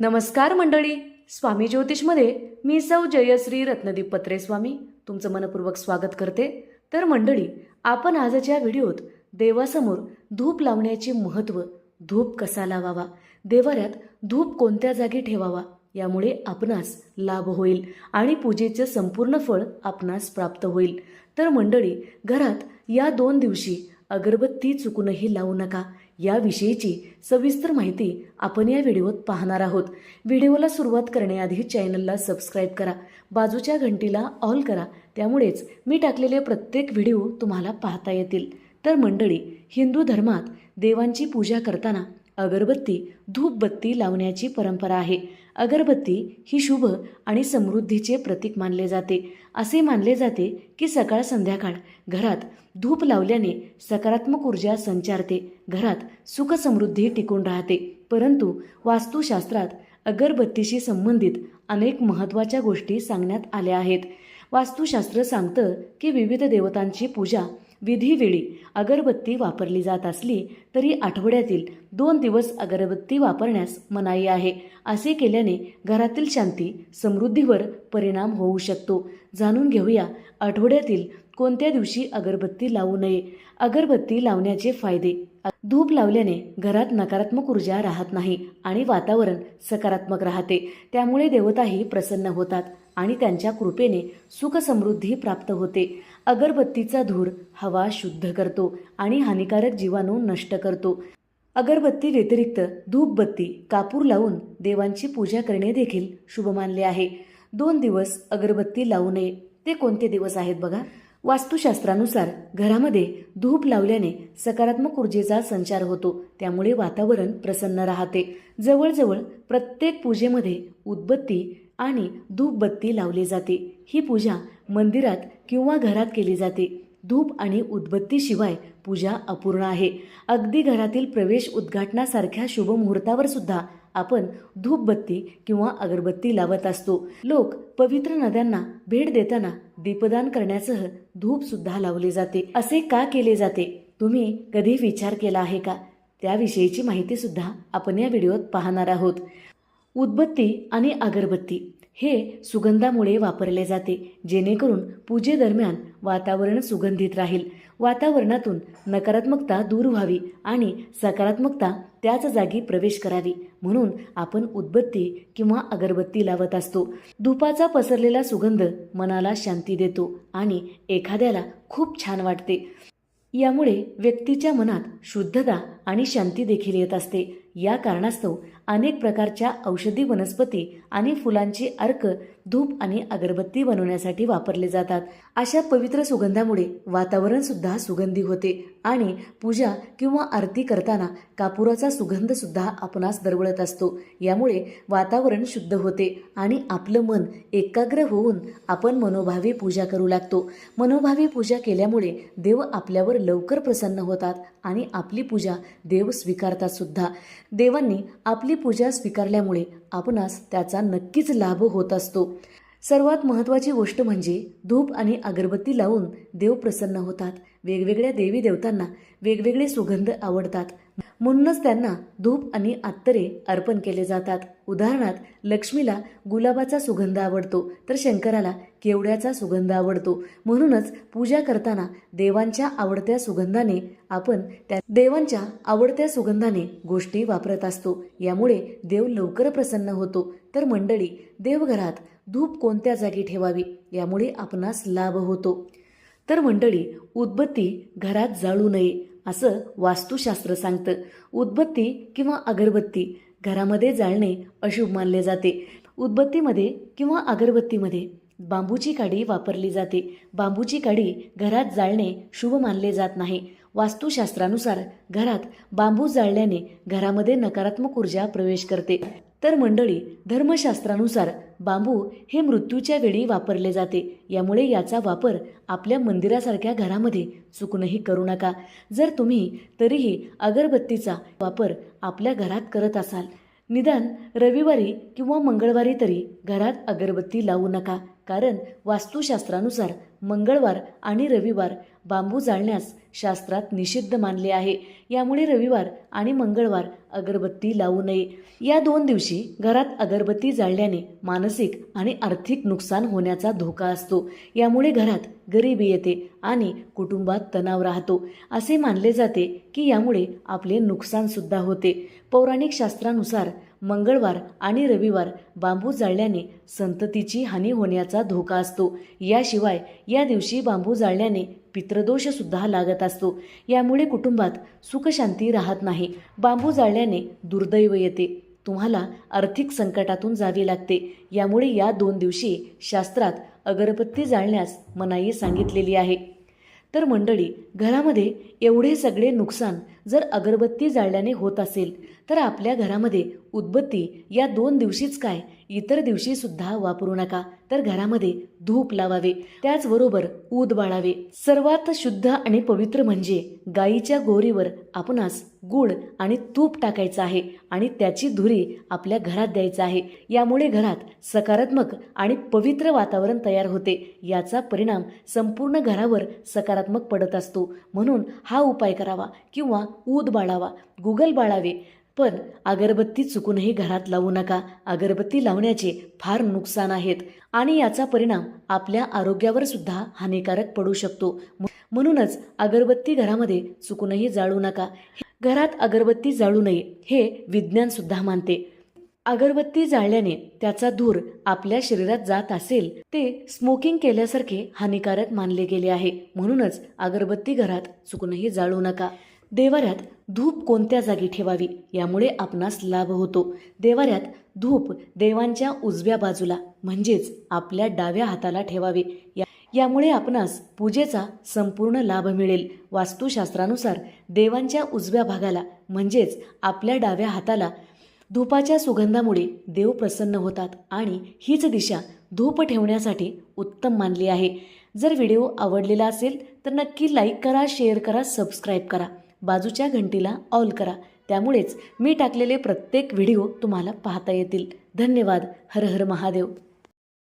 नमस्कार मंडळी. स्वामी ज्योतिषमध्ये मी सौ जयश्री रत्नदीप पत्रे स्वामी तुमचं मनपूर्वक स्वागत करते. तर मंडळी आपण आजच्या व्हिडिओत देवासमोर धूप लावण्याचे महत्त्व धूप कसा लावावा देवाऱ्यात धूप कोणत्या जागी ठेवावा यामुळे आपणास लाभ होईल आणि पूजेचं संपूर्ण फळ आपणास प्राप्त होईल. तर मंडळी घरात या दोन दिवशी अगरबत्ती चुकूनही लावू नका. याविषयीची सविस्तर माहिती आपण या व्हिडिओत पाहणार आहोत. व्हिडिओला सुरुवात करण्याआधी चॅनलला सबस्क्राईब करा बाजूच्या घंटीला ऑल करा त्यामुळेच मी टाकलेले प्रत्येक व्हिडिओ तुम्हाला पाहता येतील. तर मंडळी हिंदू धर्मात देवांची पूजा करताना अगरबत्ती धूपबत्ती लावण्याची परंपरा आहे. अगरबत्ती ही शुभ आणि समृद्धीचे प्रतीक मानले जाते. असे मानले जाते की सकाळ संध्याकाळ घरात धूप लावल्याने सकारात्मक ऊर्जा संचारते. घरात सुखसमृद्धी टिकून राहते. परंतु वास्तुशास्त्रात अगरबत्तीशी संबंधित अनेक महत्त्वाच्या गोष्टी सांगण्यात आल्या आहेत. वास्तुशास्त्र सांगतं की विविध देवतांची पूजा विधीवेळी अगरबत्ती वापरली जात असली तरी आठवड्यातील दोन दिवस अगरबत्ती वापरण्यास मनाई आहे. असे केल्याने घरातील शांती समृद्धीवर परिणाम होऊ शकतो. जाणून घेऊया आठवड्यातील कोणत्या दिवशी अगरबत्ती लावू नये. अगरबत्ती लावण्याचे फायदे. धूप लावल्याने घरात नकारात्मक ऊर्जा राहत नाही आणि वातावरण सकारात्मक राहते. त्यामुळे देवताही प्रसन्न होतात. आणि त्यांच्या कृपेने सुखसमृद्धी प्राप्त होते. अगरबत्तीचा धूर हवा शुद्ध करतो आणि हानिकारक जीवाणू नष्ट करतो. अगरबत्ती व्यतिरिक्त धूपबत्ती कापूर लावून देवांची पूजा करणे देखील शुभ मानले आहे. दोन दिवस अगरबत्ती लावू नये ते कोणते दिवस आहेत बघा? वास्तुशास्त्रानुसार घरामध्ये धूप लावल्याने सकारात्मक ऊर्जेचा संचार होतो त्यामुळे वातावरण प्रसन्न राहते. जवळजवळ प्रत्येक पूजेमध्ये उदबत्ती आणि धूपबत्ती लावली जाते. ही पूजा मंदिरात किंवा घरात केली जाते. धूप आणि उदबत्तीशिवाय पूजा अपूर्ण आहे. अगदी घरातील प्रवेश उद्घाटनासारख्या शुभमुहूर्तावर सुद्धा आपण धूपबत्ती किंवा अगरबत्ती लावत असतो. लोक पवित्र नद्यांना भेट देताना दीपदान करण्यासह धूप सुद्धा लावले जाते. असे का केले जाते? तुम्ही कधी विचार केला आहे का? त्याविषयीची माहिती सुद्धा आपण या व्हिडिओत पाहणार आहोत. उदबत्ती आणि अगरबत्ती हे सुगंधामुळे वापरले जाते जेणेकरून पूजेदरम्यान वातावरण सुगंधित राहील. वातावरणातून नकारात्मकता दूर व्हावी आणि सकारात्मकता त्याच जागी प्रवेश करावी. म्हणून आपण उदबत्ती किंवा अगरबत्ती लावत असतो. धुपाचा पसरलेला सुगंध मनाला शांती देतो आणि एखाद्याला खूप छान वाटते. यामुळे व्यक्तीच्या मनात शुद्धता आणि शांती देखील येत असते. या कारणास्तव अनेक प्रकारच्या औषधी वनस्पती आणि फुलांची अर्क धूप आणि अगरबत्ती बनवण्यासाठी वापरले जातात. अशा पवित्र सुगंधामुळे वातावरण सुद्धा सुगंधी होते आणि पूजा किंवा आरती करताना कापुराचा सुगंध सुद्धा आपणास दरवळत असतो. यामुळे वातावरण शुद्ध होते आणि आपलं मन एकाग्र होऊन आपण मनोभावी पूजा करू लागतो. मनोभावी पूजा केल्यामुळे देव आपल्यावर लवकर प्रसन्न होतात आणि आपली पूजा देव स्वीकारतात सुद्धा. देवांनी आपली पूजा स्वीकारल्यामुळे आपणास त्याचा नक्कीच लाभ होत असतो. सर्वात महत्त्वाची गोष्ट म्हणजे धूप आणि अगरबत्ती लावून देव प्रसन्न होतात. वेगवेगळ्या देवी देवतांना वेगवेगळे सुगंध आवडतात. म्हणूनच त्यांना धूप आणि आत्तरे अर्पण केले जातात. उदाहरणार्थ लक्ष्मीला गुलाबाचा सुगंध आवडतो तर शंकराला केवड्याचा सुगंध आवडतो. म्हणूनच पूजा करताना देवांच्या आवडत्या सुगंधाने आपण त्या देवांच्या आवडत्या सुगंधाने गोष्टी वापरत असतो. यामुळे देव लवकर प्रसन्न होतो. तर मंडळी देवघरात धूप कोणत्या जागी ठेवावी? यामुळे आपणास लाभ होतो. तर मंडळी उदबत्ती घरात जाळू नये. असं वास्तुशास्त्र सांगतं. उदबत्ती किंवा अगरबत्ती घरामध्ये जाळणे अशुभ मानले जाते. उदबत्तीमध्ये किंवा अगरबत्तीमध्ये बांबूची काडी वापरली जाते. बांबूची काडी घरात जाळणे शुभ मानले जात नाही. वास्तुशास्त्रानुसार घरात बांबू जाळल्याने घरामध्ये नकारात्मक ऊर्जा प्रवेश करते. तर मंडळी धर्मशास्त्रानुसार बांबू हे मृत्यूच्या वेळी वापरले जाते. यामुळे याचा वापर आपल्या मंदिरासारख्या घरामध्ये चुकूनही करू नका. जर तुम्ही तरीही अगरबत्तीचा वापर आपल्या घरात करत असाल निदान रविवारी किंवा मंगळवारी तरी घरात अगरबत्ती लावू नका. कारण वास्तुशास्त्रानुसार मंगळवार आणि रविवार बांबू जाळण्यास शास्त्रात निषिद्ध मानले आहे. यामुळे रविवार आणि मंगळवार अगरबत्ती लावू नये. या दोन दिवशी घरात अगरबत्ती जाळल्याने मानसिक आणि आर्थिक नुकसान होण्याचा धोका असतो. यामुळे घरात गरिबी येते आणि कुटुंबात तणाव राहतो. असे मानले जाते की यामुळे आपले नुकसानसुद्धा होते. पौराणिक शास्त्रानुसार मंगळवार आणि रविवार बांबू जाळल्याने संततीची हानी होण्याचा धोका असतो. याशिवाय या दिवशी बांबू जाळल्याने पितृदोषसुद्धा लागत असतो. यामुळे कुटुंबात सुखशांती राहत नाही. बांबू जाळल्याने दुर्दैव येते. तुम्हाला आर्थिक संकटातून जावे लागते. यामुळे या दोन दिवशी शास्त्रात अगरबत्ती जाळण्यास मनाई सांगितलेली आहे. तर मंडळी घरामध्ये एवढे सगळे नुकसान जर अगरबत्ती जाळल्याने होत असेल तर आपल्या घरामध्ये उदबत्ती या दोन दिवशीच काय? इतर दिवशीसुद्धा वापरू नका. तर घरामध्ये धूप लावावे. त्याचबरोबर ऊद बाळावे. सर्वात शुद्ध आणि पवित्र म्हणजे गाईच्या गोरीवर आपणास गुळ आणि तूप टाकायचं आहे आणि त्याची धुरी आपल्या घरात द्यायचं आहे. यामुळे घरात सकारात्मक आणि पवित्र वातावरण तयार होते. याचा परिणाम संपूर्ण घरावर सकारात्मक पडत असतो. असतो म्हणून हा उपाय करावा किंवा ऊद बाळावा गुगल बाळावे. पण अगरबत्ती चुकूनही घरात लावू नका. अगरबत्ती लावण्याचे फार नुकसान आहेत आणि याचा परिणाम आपल्या आरोग्यावर सुद्धा हानिकारक पडू शकतो. म्हणूनच अगरबत्ती घरामध्ये चुकूनही जाळू नका. घरात अगरबत्ती जाळू नये हे विज्ञान सुद्धा मानते. अगरबत्ती जाळल्याने त्याचा धूर आपल्या शरीरात जात असेल ते स्मोकिंग केल्यासारखे हानिकारक मानले गेले आहे. म्हणूनच अगरबत्ती घरात चुकूनही जाळू नका. देवाऱ्यात धूप कोणत्या जागी ठेवावी? यामुळे आपणास लाभ होतो. देवाऱ्यात धूप देवांच्या उजव्या बाजूला म्हणजेच आपल्या डाव्या हाताला ठेवावे. या यामुळे आपणास पूजेचा संपूर्ण लाभ मिळेल. वास्तुशास्त्रानुसार देवांच्या उजव्या भागाला म्हणजेच आपल्या डाव्या हाताला धूपाच्या सुगंधामुळे देव प्रसन्न होतात आणि हीच दिशा धूप ठेवण्यासाठी उत्तम मानली आहे. जर व्हिडिओ आवडलेला असेल तर नक्की लाईक करा शेअर करा सबस्क्राईब करा. बाजूच्या घंटीला ऑल करा. त्यामुळेच मी टाकलेले प्रत्येक व्हिडिओ तुम्हाला पाहता येतील. धन्यवाद. हर हर महादेव.